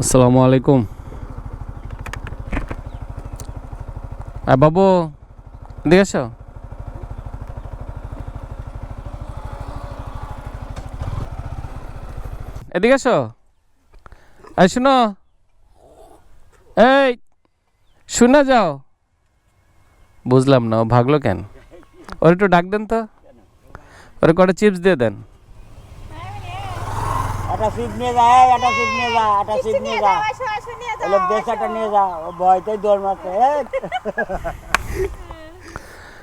আসসালামু আলাইকুম। আ বাবু, এদিকে এসো। এদিকে এসো। এই, শুনো। এই, শুনে যাও। বুঝলাম না ভাগলো কেন? ওর একটু ডাক দেন তো। ওরে কটা চিপস দিয়ে দেন। একটা সিট নিয়ে যা একটা সিট নিয়ে যা একটা সিট নিয়ে যা এলে বেচাটা নিয়ে যা ও ভয়তেই দৌড় মারছে।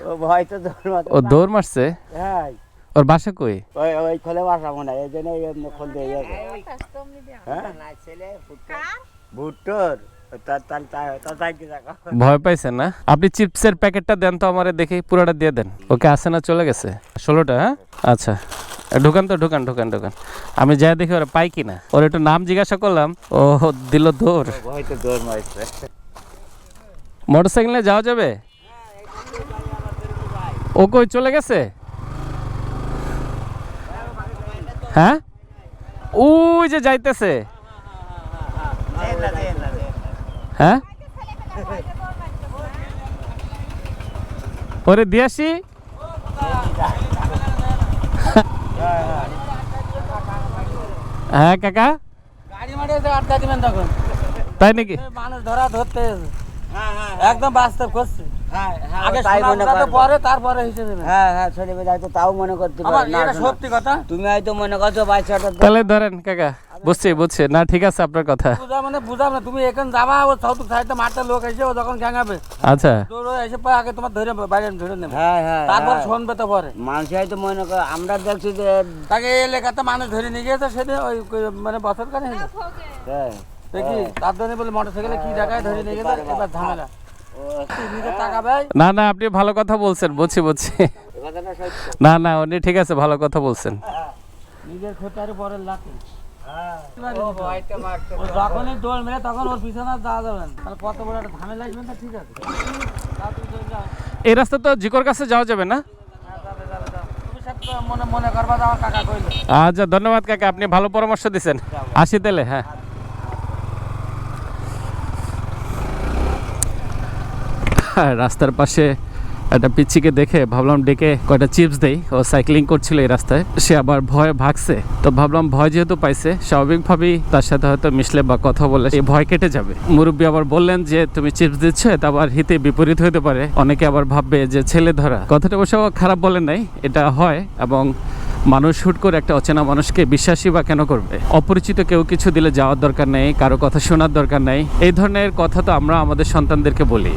ও ভয়তে দৌড় মারছে। ও দৌড় মারছে? হ্যাঁ। ওর বাসা কই? ওই ওই খোলে বাসা মনে হয় এই জন্য এমনি খোল দিয়ে গেছে। হ্যাঁ ভুট্টোর? কি দেখো। ভয় পাইছেন না? আপনি চিপসের প্যাকেটটা দেন তো আমারে দেখি পুরোটা দিয়ে দেন। ওকে আসে না চলে গেছে। ষোলোটা হ্যাঁ? আচ্ছা। ঢুকান তো ঢুকান ঢুকান ঢুকান। আমি যাই দেখি ওরা পাই কিনা। ওর একটু নাম জিজ্ঞাসা করলাম ও দিল দৌড়। মোটর সাইকেলে যাওয়া যাবে? ও কই চলে গেছে? হ্যাঁ? ওই যে যাইতেছে। হ্যাঁ? ওরে দিয়াসি? হ্যাঁ কাকা? গাড়ি মাঠে এসে আটকা দিবেন তখন। তাই নাকি? মানুষ ধরা ধরতে হ্যাঁ হ্যাঁ একদম বাস্তব করছে। হ্যাঁ হ্যাঁ মনে হ্যাঁ হ্যাঁ মনে মনে তাহলে ধরেন কাকা। বুঝছি বুঝছি। না ঠিক আছে আপনার কথা। বুঝা মানে বুঝাম না তুমি এখানে যাবা ও সৌতুক সাইডে মাঠটা লোক এসে ও যখন গ্যাঙাবে আচ্ছা। তোর এসে পরে আগে তোমার ধরে বাইরে ধরে নেবে। হ্যাঁ হ্যাঁ তারপর হ্যাঁ। শুনবে তো পরে। মানুষ হয়তো মনে করে আমরা দেখছি যে তাকে এই এলাকাতে মানুষ ধরে নিয়ে গিয়েছে সেদিন ওই মানে বছর কানে হ্যাঁ, দেখি তার জন্য বলে মোটর সাইকেলে কি জায়গায় ধরে নিয়ে গেছে এবার ঝামেলা। না না আপনি ভালো কথা বলছেন বুঝছি বুঝছি। না না উনি ঠিক আছে ভালো কথা বলছেন। নিজের ক্ষতার পরের। ও যখনই দৌড় মেরে তখন ওর পিছনে আর যাওয়া যাবে তাহলে কত বড় একটা ঝামেলা ঠিক আছে। এই রাস্তা তো জিকোর কাছে যাওয়া যাবে না? হ্যাঁ, মনে মনে আচ্ছা ধন্যবাদ কাকা আপনি ভালো পরামর্শ দিচ্ছেন আসি তাহলে হ্যাঁ হ্যাঁ, রাস্তার পাশে একটা পিচ্ছিকে দেখে ভাবলাম ডেকে কয়টা চিপস দেই। ও সাইক্লিং করছিল এই রাস্তায়। সে আবার ভয়ে ভাগছে। তো ভাবলাম ভয় যেহেতু পাইছে, স্বাভাবিকভাবেই তার সাথে হয়তো মিশলে বা কথা বলে এই ভয় কেটে যাবে। মুরব্বী আবার বললেন যে, তুমি চিপস দিচ্ছ তা আবার হিতে বিপরীত হতে পারে। অনেকে আবার ভাববে যে, ছেলে ধরা। কথাটা অবশ্য খারাপ বলে নাই, এটা হয় এবং মানুষ হুট করে একটা অচেনা মানুষকে বিশ্বাসী বা কেন করবে? অপরিচিত কেউ কিছু দিলে যাওয়ার দরকার নেই, কারও কথা শোনার দরকার নেই। এই ধরনের কথা তো আমরা আমাদের সন্তানদেরকে বলি।